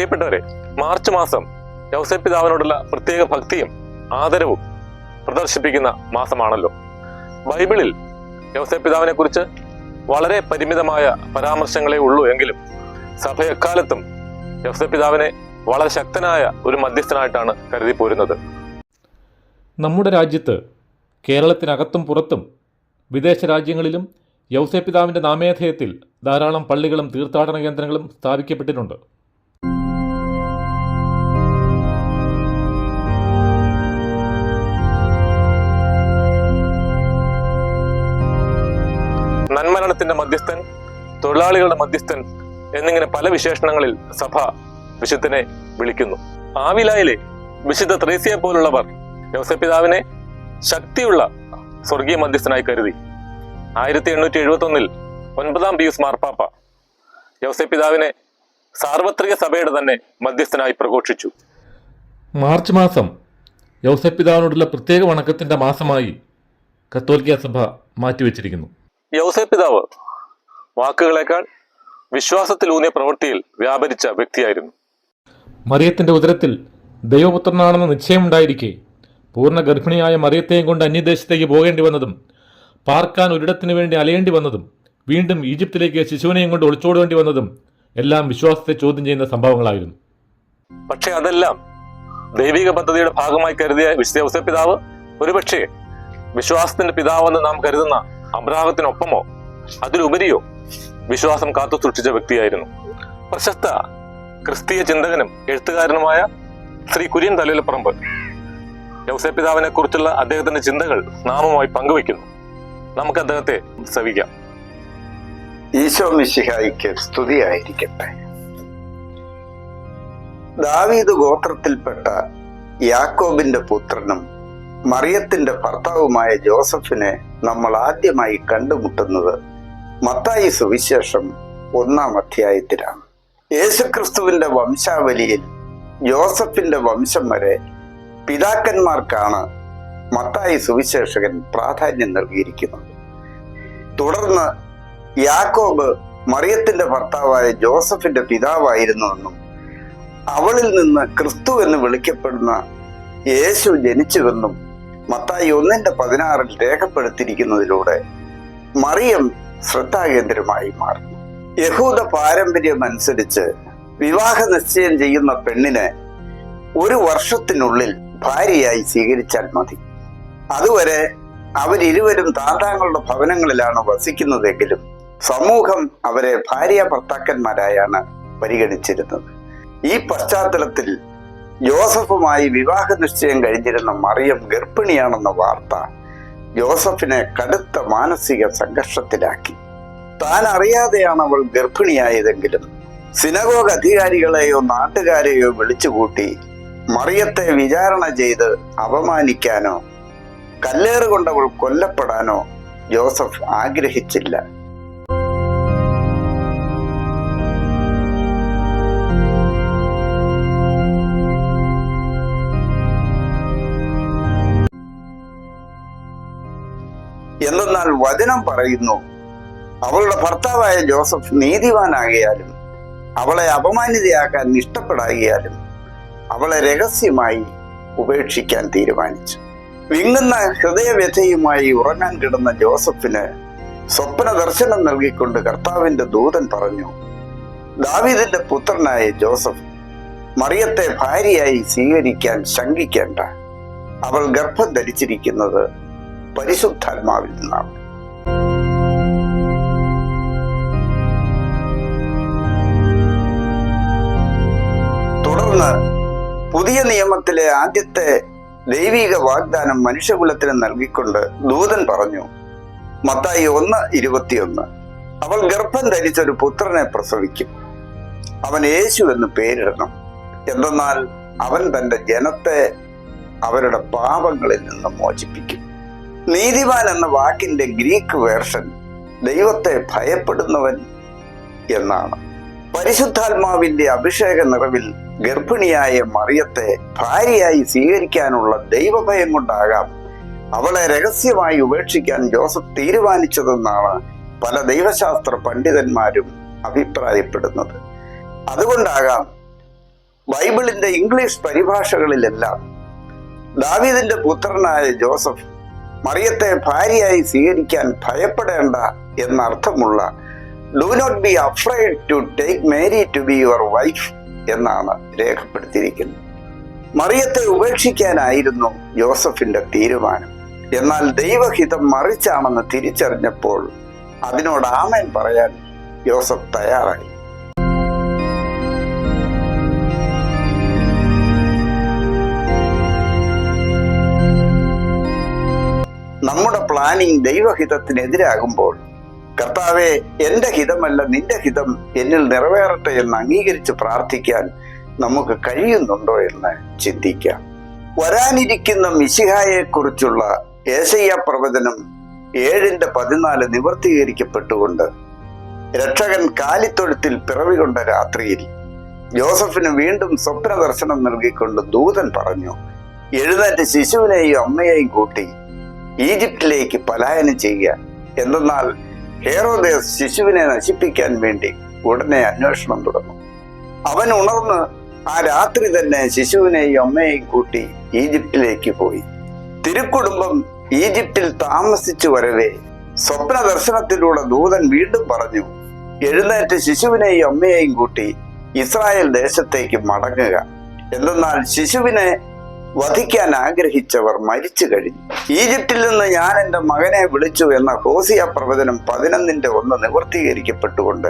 പ്രിയപ്പെട്ടവരെ മാർച്ച് മാസം യൗസേപ്പ് പിതാവിനോടുള്ള പ്രത്യേക ഭക്തിയും ആദരവും പ്രദർശിപ്പിക്കുന്ന മാസമാണല്ലോ. ബൈബിളിൽ യൗസേപ്പ് പിതാവിനെ കുറിച്ച് വളരെ പരിമിതമായ പരാമർശങ്ങളേ ഉള്ളൂ എങ്കിലും സഭ എക്കാലത്തും യൗസേപ്പ് പിതാവിനെ വളരെ ശക്തനായ ഒരു മധ്യസ്ഥനായിട്ടാണ് കരുതി പോരുന്നത് നമ്മുടെ രാജ്യത്ത് കേരളത്തിനകത്തും പുറത്തും വിദേശ രാജ്യങ്ങളിലും യൗസേപ്പിതാവിന്റെ നാമേധേയത്തിൽ ധാരാളം പള്ളികളും തീർത്ഥാടന കേന്ദ്രങ്ങളും സ്ഥാപിക്കപ്പെട്ടിട്ടുണ്ട്. നന്മരണത്തിന്റെ മധ്യസ്ഥൻ തൊഴിലാളികളുടെ മധ്യസ്ഥൻ എന്നിങ്ങനെ പല വിശേഷണങ്ങളിൽ സഭ വിശുദ്ധനെ വിളിക്കുന്നു. ആവിലായിലെ വിശുദ്ധ ത്രേസ്യയെ പോലുള്ളവർ യോസപിതാവിനെ ശക്തിയുള്ള സ്വർഗീയ മധ്യസ്ഥനായി കരുതി. ആയിരത്തി എണ്ണൂറ്റി എഴുപത്തി ഒന്നിൽ ഒൻപതാം പിയൂസ് മാർപ്പാപ്പ യോസപിതാവിനെ സാർവത്രിക സഭയുടെ തന്നെ മധ്യസ്ഥനായി പ്രഘോഷിച്ചു. മാർച്ച് മാസം യോസപ്പിതാവിനോടുള്ള പ്രത്യേക വണക്കത്തിന്റെ മാസമായി കത്തോലിക്ക സഭ മാറ്റിവെച്ചിരിക്കുന്നു. യൗസേപ്പ് പിതാവ് വാക്കുകളേക്കാൾ വിശ്വാസത്തിലൂന്നിയ പ്രവൃത്തിയിൽ വ്യാപരിച്ച വ്യക്തിയായിരുന്നു. മറിയത്തിന്റെ ഉദരത്തിൽ ദൈവപുത്രനാണെന്ന നിശ്ചയമുണ്ടായിരിക്കെ പൂർണ ഗർഭിണിയായ മറിയത്തെയും കൊണ്ട് അന്യദേശത്തേക്ക് പോകേണ്ടി വന്നതും പാർക്കാൻ ഒരിടത്തിനു വേണ്ടി അലയേണ്ടി വന്നതും വീണ്ടും ഈജിപ്തിലേക്ക് ശിശുവിനെയും കൊണ്ട് ഒളിച്ചോടേണ്ടി വന്നതും എല്ലാം വിശ്വാസത്തെ ചോദ്യം ചെയ്യുന്ന സംഭവങ്ങളായിരുന്നു. പക്ഷേ അതെല്ലാം ദൈവിക പദ്ധതിയുടെ ഭാഗമായി കരുതിയ വിശുദ്ധ പിതാവ് ഒരുപക്ഷെ വിശ്വാസത്തിന്റെ പിതാവെന്ന് നാം കരുതുന്ന അബ്രാഹത്തിനൊപ്പമോ? അതിലുപരിയോ വിശ്വാസം കാത്തു സൃഷ്ടിച്ച വ്യക്തിയായിരുന്നു. പ്രശസ്ത ക്രിസ്തീയ ചിന്തകനും എഴുത്തുകാരനുമായ ശ്രീ കുര്യൻ തലയിലപ്പറമ്പ് യൗസേപ്പ് പിതാവിനെ കുറിച്ചുള്ള അദ്ദേഹത്തിന്റെ ചിന്തകൾ നാമമായി പങ്കുവയ്ക്കുന്നു. നമുക്ക് അദ്ദേഹത്തെ ശ്രവിക്കാം. ഈശോ മിശിഹായിക്ക് സ്തുതിയായിരിക്കട്ടെ. ദാവീദ് ഗോത്രത്തിൽപ്പെട്ട യാക്കോബിന്റെ പുത്രനും മറിയത്തിന്റെ ഭർത്താവുമായ ജോസഫിനെ നമ്മൾ ആദ്യമായി കണ്ടുമുട്ടുന്നത് മത്തായി സുവിശേഷം ഒന്നാം അധ്യായത്തിലാണ്. യേശുക്രിസ്തുവിന്റെ വംശാവലിയിൽ ജോസഫിന്റെ വംശം വരെ പിതാക്കന്മാർക്കാണ് മത്തായി സുവിശേഷകൻ പ്രാധാന്യം നൽകിയിരിക്കുന്നത്. തുടർന്ന് യാക്കോബ് മറിയത്തിന്റെ ഭർത്താവായ ജോസഫിന്റെ പിതാവായിരുന്നുവെന്നും അവളിൽ നിന്ന് ക്രിസ്തു എന്ന് വിളിക്കപ്പെടുന്ന യേശു ജനിച്ചുവെന്നും മത്തായി ഒന്നിന്റെ പതിനാറിൽ രേഖപ്പെടുത്തിയിരിക്കുന്നതിലൂടെ മറിയം ശ്രദ്ധാകേന്ദ്രമായി മാറുന്നു യഹൂദ പാരമ്പര്യം അനുസരിച്ച് വിവാഹ നിശ്ചയം ചെയ്യുന്ന പെണ്ണിനെ ഒരു വർഷത്തിനുള്ളിൽ ഭാര്യയായി സ്വീകരിച്ചാൽ മതി. അതുവരെ അവരിരുവരും താന്താങ്ങളുടെ ഭവനങ്ങളിലാണ് വസിക്കുന്നതെങ്കിലും സമൂഹം അവരെ ഭാര്യ ഭർത്താക്കന്മാരായാണ് പരിഗണിച്ചിരുന്നത്. ഈ പശ്ചാത്തലത്തിൽ ജോസഫുമായി വിവാഹ നിശ്ചയം കഴിഞ്ഞിരുന്ന മറിയം ഗർഭിണിയാണെന്ന വാർത്ത ജോസഫിനെ കടുത്ത മാനസിക സംഘർഷത്തിലാക്കി. താൻ അറിയാതെയാണ് അവൾ ഗർഭിണിയായതെങ്കിലും സിനഗോഗ് അധികാരികളെയോ നാട്ടുകാരെയോ വിളിച്ചുകൂട്ടി മറിയത്തെ വിചാരണ ചെയ്ത് അപമാനിക്കാനോ കല്ലേറ് കൊണ്ടവൾ കൊല്ലപ്പെടാനോ ജോസഫ് ആഗ്രഹിച്ചില്ല. എന്തെന്നാൽ വചനം പറയുന്നു. അവളുടെ ഭർത്താവായ ജോസഫ് നീതിവാനാകിയാലും അവളെ അപമാനിതയാക്കാൻ ഇഷ്ടപ്പെടാകിയാലും അവളെ രഹസ്യമായി ഉപേക്ഷിക്കാൻ തീരുമാനിച്ചു. വിങ്ങുന്ന ഹൃദയവ്യഥയുമായി ഉറങ്ങാൻ കിടന്ന ജോസഫിന് സ്വപ്ന ദർശനം നൽകിക്കൊണ്ട് കർത്താവിന്റെ ദൂതൻ പറഞ്ഞു ദാവീദിന്റെ പുത്രനായ ജോസഫ് മറിയത്തെ ഭാര്യയായി സ്വീകരിക്കാൻ ശങ്കിക്കേണ്ട. അവൾ ഗർഭം ധരിച്ചിരിക്കുന്നത് പരിശുദ്ധാത്മാവിൽ നിന്നാണ്. തുടർന്ന് പുതിയ നിയമത്തിലെ ആദ്യത്തെ ദൈവിക വാഗ്ദാനം മനുഷ്യകുലത്തിന് നൽകിക്കൊണ്ട് ദൂതൻ പറഞ്ഞു മത്തായി ഒന്ന് ഇരുപത്തിയൊന്ന് അവൾ ഗർഭം ധരിച്ചൊരു പുത്രനെ പ്രസവിക്കും. അവൻ യേശു എന്ന് പേരിടണം. എന്തെന്നാൽ അവൻ തന്റെ ജനത്തെ അവരുടെ പാപങ്ങളിൽ നിന്ന് മോചിപ്പിക്കും. നീതിമാൻ എന്ന വാക്കിന്റെ ഗ്രീക്ക് വേർഷൻ ദൈവത്തെ ഭയപ്പെടുന്നവൻ എന്നാണ്. പരിശുദ്ധാത്മാവിന്റെ അഭിഷേക നിറവിൽ ഗർഭിണിയായ മറിയത്തെ ഭാര്യയായി സ്വീകരിക്കാനുള്ള ദൈവഭയം കൊണ്ടാകാം അവളെ രഹസ്യമായി ഉപേക്ഷിക്കാൻ ജോസഫ് തീരുമാനിച്ചതെന്നാണ് പല ദൈവശാസ്ത്ര പണ്ഡിതന്മാരും അഭിപ്രായപ്പെടുന്നത്. അതുകൊണ്ടാകാം ബൈബിളിന്റെ ഇംഗ്ലീഷ് പരിഭാഷകളിലെല്ലാം ദാവീദിന്റെ പുത്രനായ ജോസഫ് മറിയത്തെ ഭാര്യയായി സ്വീകരിക്കാൻ ഭയപ്പെടേണ്ട എന്നർത്ഥമുള്ള do not be afraid to take Mary to be your wife എന്നാണ് രേഖപ്പെടുത്തിയിരിക്കുന്നത്. മറിയത്തെ ഉപേക്ഷിക്കാനായിരുന്നു ജോസഫിന്റെ തീരുമാനം. എന്നാൽ ദൈവഹിതം മറിച്ചാണെന്ന് തിരിച്ചറിഞ്ഞപ്പോൾ അതിനോട് ആമേൻ പറയാൻ ജോസഫ് തയ്യാറായി. നമ്മുടെ പ്ലാനിങ് ദൈവഹിതത്തിനെതിരാകുമ്പോൾ കർത്താവെ എന്റെ ഹിതമല്ല നിന്റെ ഹിതം എന്നിൽ നിറവേറട്ടെ എന്ന് അംഗീകരിച്ച് പ്രാർത്ഥിക്കാൻ നമുക്ക് കഴിയുന്നുണ്ടോ എന്ന് ചിന്തിക്കാം. വരാനിരിക്കുന്ന മിശിഹായെക്കുറിച്ചുള്ള ഏശയ്യ പ്രവചനം ഏഴിന്റെ പതിനാല് നിവർത്തീകരിക്കപ്പെട്ടുകൊണ്ട് രക്ഷകൻ കാലിത്തൊഴുത്തിൽ പിറവികൊണ്ട രാത്രിയിൽ ജോസഫിന് വീണ്ടും സ്വപ്ന ദർശനം നൽകിക്കൊണ്ട് ദൂതൻ പറഞ്ഞു എഴുന്നേറ്റ് ശിശുവിനെയും അമ്മയെയും കൂട്ടി ഈജിപ്തിലേക്ക് പലായനം ചെയ്യുക. എന്തെന്നാൽ ഹേറോദേസ് ശിശുവിനെ നശിപ്പിക്കാൻ വേണ്ടി ഉടനെ അന്വേഷണം തുടങ്ങും. അവൻ ഉണർന്ന് ആ രാത്രി തന്നെ ശിശുവിനെയും അമ്മയെയും കൂട്ടി ഈജിപ്തിലേക്ക് പോയി. തിരുക്കുടുംബം ഈജിപ്തിൽ താമസിച്ചു വരവേ സ്വപ്ന ദർശനത്തിലൂടെ ദൂതൻ വീണ്ടും പറഞ്ഞു എഴുന്നേറ്റ് ശിശുവിനെയും അമ്മയെയും കൂട്ടി ഇസ്രായേൽ ദേശത്തേക്ക് മടങ്ങുക. എന്തെന്നാൽ ശിശുവിനെ വധിക്കാൻ ആഗ്രഹിച്ചവർ മരിച്ചു കഴിഞ്ഞു. ഈജിപ്തിൽ നിന്ന് ഞാൻ എന്റെ മകനെ വിളിച്ചു എന്ന ഹോസിയ പ്രവചനം പതിനൊന്നിന്റെ ഒന്ന് നിവർത്തീകരിക്കപ്പെട്ടുകൊണ്ട്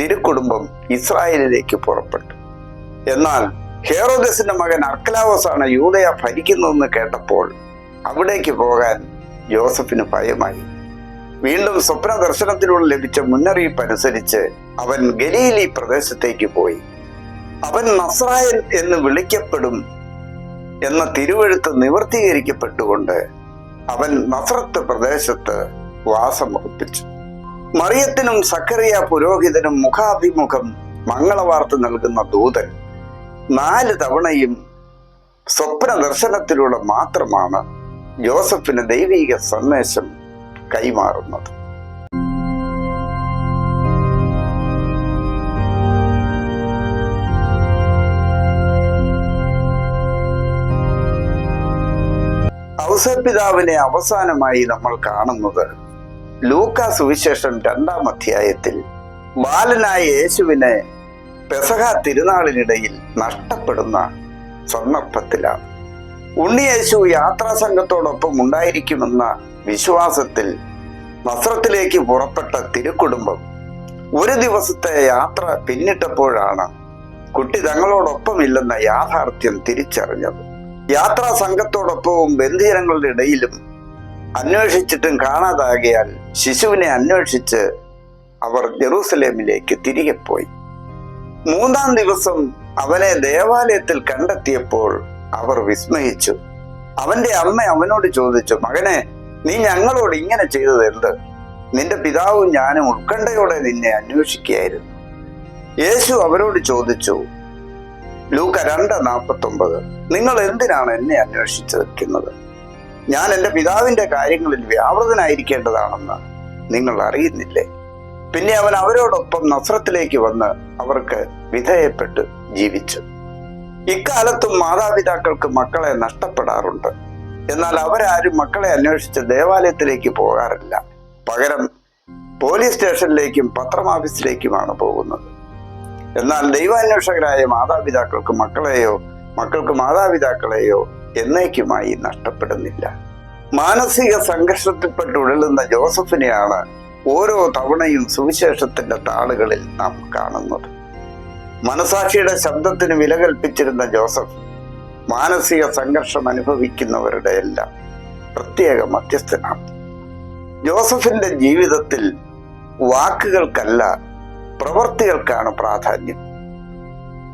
തിരുക്കുടുംബം ഇസ്രായേലിലേക്ക് പുറപ്പെട്ടു. എന്നാൽ ഹേറോദസിന്റെ മകൻ അർക്കലാവോസ് ആണ് യൂതയ ഭരിക്കുന്നതെന്ന് കേട്ടപ്പോൾ അവിടേക്ക് പോകാൻ ജോസഫിന് ഭയമായി. വീണ്ടും സ്വപ്ന ദർശനത്തിലൂടെ ലഭിച്ച മുന്നറിയിപ്പ് അനുസരിച്ച് അവൻ ഗലീലി പ്രദേശത്തേക്ക് പോയി. അവൻ നസ്രായൻ എന്ന് വിളിക്കപ്പെടും എന്ന തിരുവഴുത്ത് നിവർത്തീകരിക്കപ്പെട്ടുകൊണ്ട് അവൻ നസ്രത്ത് പ്രദേശത്ത് വാസമുറപ്പിച്ചു മറിയത്തിനും സക്കറിയ പുരോഹിതനും മുഖാഭിമുഖം മംഗളവാർത്ത നൽകുന്ന ദൂതൻ നാല് തവണയും സ്വപ്ന ദർശനത്തിലൂടെ മാത്രമാണ് ജോസഫിന് ദൈവീക സന്ദേശം കൈമാറുന്നത്. ഔസപിതാവിനെ അവസാനമായി നമ്മൾ കാണുന്നത് ലൂക്ക സുവിശേഷം രണ്ടാം അധ്യായത്തിൽ ബാലനായ യേശുവിനെ പെസഹ തിരുനാളിനിടയിൽ നഷ്ടപ്പെടുന്ന സന്ദർഭത്തിലാണ് ഉണ്ണിയേശു യാത്രാ സംഘത്തോടൊപ്പം ഉണ്ടായിരിക്കുമെന്ന വിശ്വാസത്തിൽ നസ്രത്തിലേക്ക് പുറപ്പെട്ട തിരുക്കുടുംബം ഒരു ദിവസത്തെ യാത്ര പിന്നിട്ടപ്പോഴാണ് കുട്ടി തങ്ങളോടൊപ്പമില്ലെന്ന യാഥാർത്ഥ്യം തിരിച്ചറിഞ്ഞത്. യാത്രാ സംഘത്തോടൊപ്പവും ബന്ധുജനങ്ങളുടെ ഇടയിലും അന്വേഷിച്ചിട്ടും കാണാതാകിയാൽ ശിശുവിനെ അന്വേഷിച്ച് അവർ ജെറൂസലേമിലേക്ക് തിരികെ പോയി. മൂന്നാം ദിവസം അവനെ ദേവാലയത്തിൽ കണ്ടെത്തിയപ്പോൾ അവർ വിസ്മയിച്ചു. അവന്റെ അമ്മ അവനോട് ചോദിച്ചു മകനെ നീ ഞങ്ങളോട് ഇങ്ങനെ ചെയ്തത് എന്ത്? നിന്റെ പിതാവും ഞാനും ഉത്കണ്ഠയോടെ നിന്നെ അന്വേഷിക്കുകയായിരുന്നു. യേശു അവരോട് ചോദിച്ചു ലൂക്ക രണ്ട് നാൽപ്പത്തി ഒമ്പത് നിങ്ങൾ എന്തിനാണ് എന്നെ അന്വേഷിച്ചു നിൽക്കുന്നത്? ഞാൻ എന്റെ പിതാവിന്റെ കാര്യങ്ങളിൽ വ്യാപൃതനായിരിക്കേണ്ടതാണെന്ന് നിങ്ങൾ അറിയുന്നില്ലേ? പിന്നെ അവൻ അവരോടൊപ്പം നസ്രത്തിലേക്ക് വന്ന് അവർക്ക് വിധേയപ്പെട്ട് ജീവിച്ചു. ഇക്കാലത്തും മാതാപിതാക്കൾക്ക് മക്കളെ നഷ്ടപ്പെടാറുണ്ട്. എന്നാൽ അവരാരും മക്കളെ അന്വേഷിച്ച് ദേവാലയത്തിലേക്ക് പോകാറില്ല. പകരം പോലീസ് സ്റ്റേഷനിലേക്കും പത്രമാഫീസിലേക്കുമാണ് പോകുന്നത്. എന്നാൽ ദൈവാന്വേഷകരായ മാതാപിതാക്കൾക്ക് മക്കളെയോ മക്കൾക്ക് മാതാപിതാക്കളെയോ എന്നേക്കുമായി നഷ്ടപ്പെടുന്നില്ല. മാനസിക സംഘർഷത്തിൽപ്പെട്ട് ഉഴലുന്ന ജോസഫിനെയാണ് ഓരോ തവണയും സുവിശേഷത്തിന്റെ താളുകളിൽ നാം കാണുന്നത്. മനസാക്ഷിയുടെ ശബ്ദത്തിന് വില കൽപ്പിച്ചിരുന്ന ജോസഫ് മാനസിക സംഘർഷം അനുഭവിക്കുന്നവരുടെ എല്ലാം പ്രത്യേക മധ്യസ്ഥനാണ്. ജോസഫിന്റെ ജീവിതത്തിൽ വാക്കുകൾക്കല്ല പ്രവർത്തികൾക്കാണ് പ്രാധാന്യം.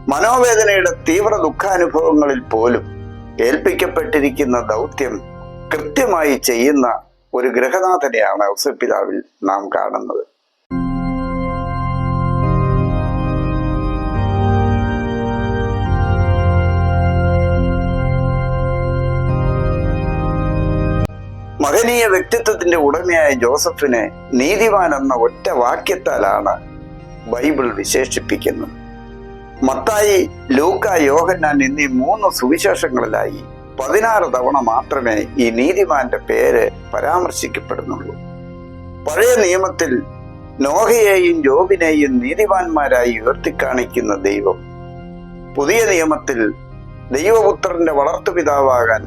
മനോവേദനയുടെ തീവ്ര ദുഃഖാനുഭവങ്ങളിൽ പോലും ഏൽപ്പിക്കപ്പെട്ടിരിക്കുന്ന ദൗത്യം കൃത്യമായി ചെയ്യുന്ന ഒരു ഗ്രഹനാഥനെയാണ് ഔസപ്പിതാവിൽ നാം കാണുന്നത്. മഹനീയ വ്യക്തിത്വത്തിന്റെ ഉടമയായ ജോസഫിനെ നീതിവാൻ എന്ന ഒറ്റ വാക്യത്താലാണ് ബൈബിൾ വിശേഷിപ്പിക്കുന്നു. മത്തായി ലൂക്ക യോഹന്നാൻ എന്നീ മൂന്ന് സുവിശേഷങ്ങളിലായി പതിനാറ് തവണ മാത്രമേ ഈ നീതിമാന്റെ പേര് പരാമർശിക്കപ്പെടുന്നുള്ളൂ. പഴയ നിയമത്തിൽ നോഹയെയും ജോബിനെയും നീതിമാന്മാരായി ഉയർത്തിക്കാണിക്കുന്ന ദൈവം. പുതിയ നിയമത്തിൽ ദൈവപുത്രന്റെ വളർത്തുപിതാവാകാൻ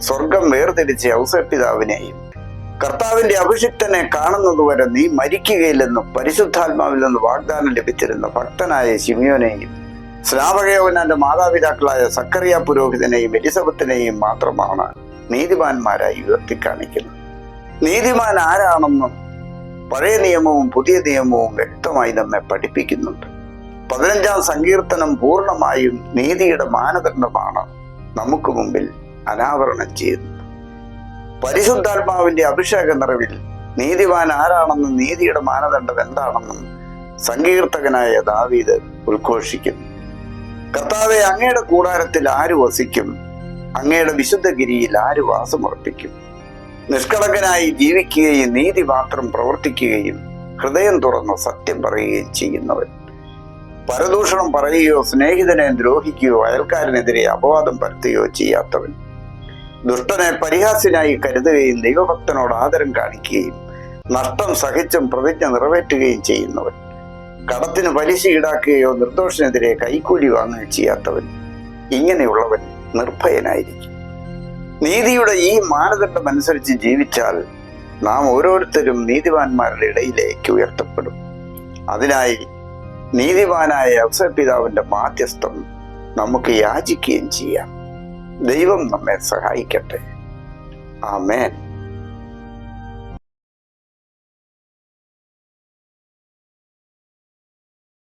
സ്വർഗം വേർതിരിച്ച ഔസപിതാവിനെയും കർത്താവിന്റെ അഭിഷിക്തനെ കാണുന്നതുവരെ നീ മരിക്കുകയില്ലെന്നും പരിശുദ്ധാത്മാവിൽ നിന്ന് വാഗ്ദാനം ലഭിച്ചിരുന്ന ഭക്തനായ ശിമിയോനെയും സ്നാപകയോവനാന്റെ മാതാപിതാക്കളായ സക്കറിയ പുരോഹിതനെയും എലിസബത്തിനെയും മാത്രമാണ് നീതിമാന്മാരായി ഉയർത്തിക്കാണിക്കുന്നത് നീതിമാൻ ആരാണെന്നും പഴയ നിയമവും പുതിയ നിയമവും വ്യക്തമായി നമ്മെ പഠിപ്പിക്കുന്നുണ്ട്. പതിനഞ്ചാം സങ്കീർത്തനം പൂർണമായും നീതിയുടെ മാനദണ്ഡമാണ് നമുക്ക് മുമ്പിൽ അനാവരണം ചെയ്യുന്നത്. പരിശുദ്ധാത്മാവിന്റെ അഭിഷേക നിറവിൽ നീതിവാൻ ആരാണെന്നും നീതിയുടെ മാനദണ്ഡം എന്താണെന്നും സങ്കീർത്തകനായ ദാവീദ് ഉദ്ഘോഷിക്കുന്നു. കർത്താവെ അങ്ങയുടെ കൂടാരത്തിൽ ആര് വസിക്കും? അങ്ങയുടെ വിശുദ്ധഗിരിയിൽ ആര് വാസമുറപ്പിക്കും? നിഷ്കളങ്കനായി ജീവിക്കുകയും നീതി മാത്രം പ്രവർത്തിക്കുകയും ഹൃദയം തുറന്ന് സത്യം പറയുകയും ചെയ്യുന്നവൻ. പരദൂഷണം പറയുകയോ സ്നേഹിതനെ ദ്രോഹിക്കുകയോ അയൽക്കാരനെതിരെ അപവാദം പരത്തുകയോ ചെയ്യാത്തവൻ. ദുഷ്ടനെ പരിഹാസ്യനായി കരുതുകയും ദൈവഭക്തനോട് ആദരം കാണിക്കുകയും നഷ്ടം സഹിച്ചും പ്രതിജ്ഞ നിറവേറ്റുകയും ചെയ്യുന്നവൻ. കടത്തിന് പലിശ ഈടാക്കുകയോ നിർദോഷനെതിരെ കൈക്കൂലി വാങ്ങുകയോ ചെയ്യാത്തവൻ ഇങ്ങനെയുള്ളവൻ നിർഭയനായിരിക്കും. നീതിയുടെ ഈ മാനദണ്ഡം അനുസരിച്ച് ജീവിച്ചാൽ നാം ഓരോരുത്തരും നീതിവാന്മാരുടെ ഇടയിലേക്ക് ഉയർത്തപ്പെടും. അതിനായി നീതിമാനായ അവസരപിതാവിന്റെ മാധ്യസ്ഥം നമുക്ക് യാചിക്കുകയും ചെയ്യാം. ദൈവം നമ്മെ സഹായിക്കട്ടെ. ആമേൻ.